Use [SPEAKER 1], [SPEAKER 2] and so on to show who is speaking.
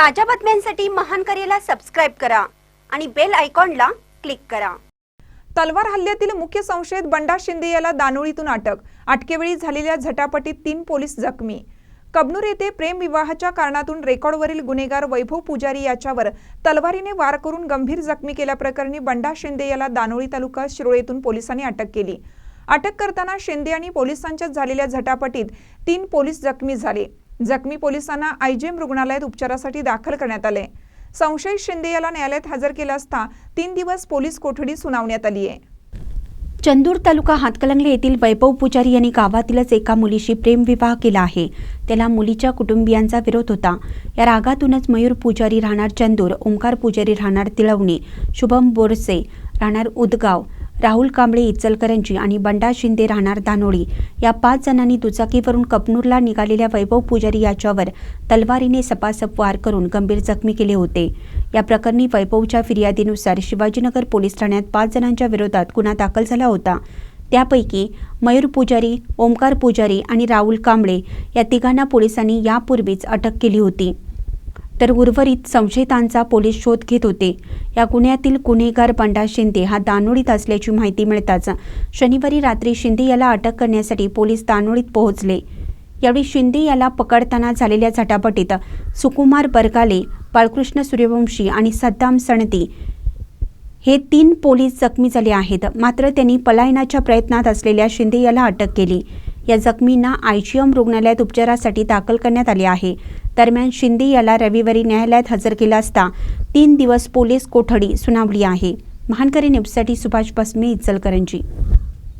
[SPEAKER 1] ताज्या बातम्यांसाठी महान करेला सबस्क्राईब करा आणि बेल आयकॉनला क्लिक करा.
[SPEAKER 2] तलवार हल्ल्यातील मुख्य संशयित बंडा शिंदे याला दानोळीतून अटक. अटकेवेळी झालेल्या झटापटीत तीन पोलीस जखमी. कबनूर येथे प्रेमविवाहाच्या कारणातून रेकॉर्डवरील गुन्हेगार वैभव पुजारी याच्यावर तलवारीने वार करून गंभीर जखमी केल्याप्रकरणी बंडा शिंदे याला दानोळी तालुका शिरोळेतून पोलिसांनी अटक केली. अटक करताना शिंदे आणि पोलिसांच्यात झालेल्या झटापटीत तीन पोलीस जखमी झाले. जखमी पोलिसांना आयजीएम रुग्णालयात उपचारासाठी दाखल करण्यात आले. संशयित शिंदे याला न्यायालयात हजर केलं असता तीन दिवस पोलीस कोठडी सुनावण्यात आली आहे.
[SPEAKER 3] चंदूर तालुका हातकलंगले येथील वैभव पुजारी यांनी गावातीलच एका मुलीशी प्रेमविवाह केला आहे. त्याला मुलीच्या कुटुंबियांचा विरोध होता. या रागातूनच मयूर पुजारी राहणार चंदूर ओंकार पुजारी राहणार तिळवणी शुभम बोरसे राहणार उदगाव राहुल कांबळे इचलकरंजी आणि बंडा शिंदे राहणार दानोळी या पाच जणांनी दुचाकीवरून कपनूरला निघालेल्या वैभव पुजारी याच्यावर तलवारीने सपासप वार करून गंभीर जखमी केले होते. या प्रकरणी वैभवच्या फिर्यादीनुसार शिवाजीनगर पोलीस ठाण्यात पाच जणांच्या विरोधात गुन्हा दाखल झाला होता. त्यापैकी मयूर पुजारी ओमकार पुजारी आणि राहुल कांबळे या तिघांना पोलिसांनी यापूर्वीच अटक केली होती. तर उर्वरित संशयितांचा पोलीस शोध घेत होते. या गुन्ह्यातील गुन्हेगार बंडा शिंदे हा दानोळीत असल्याची माहिती मिळताच शनिवारी रात्री शिंदे याला अटक करण्यासाठी पोलीस दानोळीत पोहोचले. यावेळी शिंदे याला पकडताना झालेल्या झटापटीत सुकुमार बरगाले बाळकृष्ण सूर्यवंशी आणि सद्दाम सणती हे तीन पोलीस जखमी झाले आहेत. मात्र त्यांनी पलायनाच्या प्रयत्नात असलेल्या शिंदे याला अटक केली. या जखमींना आयजीएम रुग्णालयात उपचारासाठी दाखल करण्यात आले आहे. दरम्यान शिंदे याला रविवारी न्यायालयात हजर केला असता तीन दिवस पोलीस कोठडी सुनावली आहे. महानकरी न्यूजसाठी सुभाष बसमे इचलकरंजी.